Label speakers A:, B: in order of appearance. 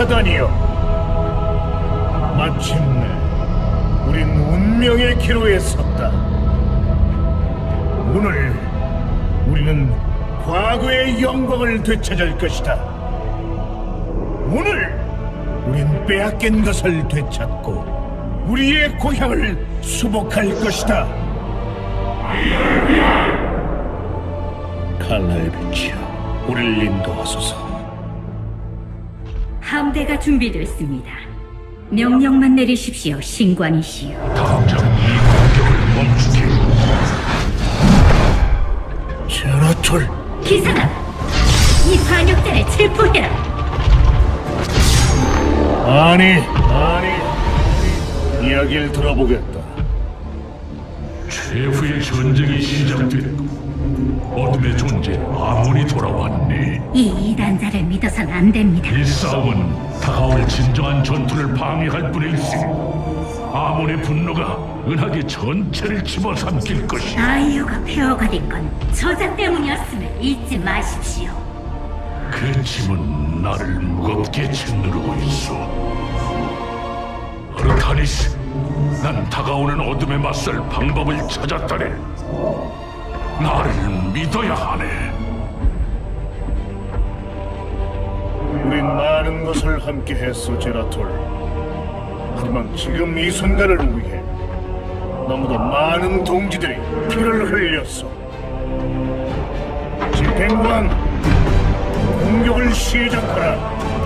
A: 착하다니요. 마침내 우린 운명의 기로에 섰다. 오늘 우리는 과거의 영광을 되찾을 것이다. 오늘 우린 빼앗긴 것을 되찾고 우리의 고향을 수복할 것이다. 칼날의 빛이여, 우리를 인도하소서.
B: 함대가 준비됐습니다. 명령만 내리십시오, 신관이시여.
C: 당장 이 공격을 멈추게.
A: 제라톨,
B: 기사가 이 반역자를 체포해라.
A: 아니, 아니, 이야기를 들어보겠다.
C: 최후의 전쟁이 시작됐고 어둠의 존재 아몬이 돌아왔네.
B: 이 이단자를 믿어선 안 됩니다.
C: 이 싸움은 다가올 진정한 전투를 방해할 있으. 아몬의 분노가 은하계 전체를 집어삼킬 것이야.
B: 아이유가 폐허가 된 건 저자 때문이었음을 잊지 마십시오.
C: 그 짐은 나를 무겁게 짓누르고 있어. 아르타니스, 난 다가오는 어둠에 맞설 방법을 찾았다네. 나를 믿어야 하네.
A: 우린 많은 것을 함께 했어, 제라톨. 하지만 지금 이 순간을 위해 너무도 많은 동지들이 피를 흘렸어. 집행관, 공격을 시작하라.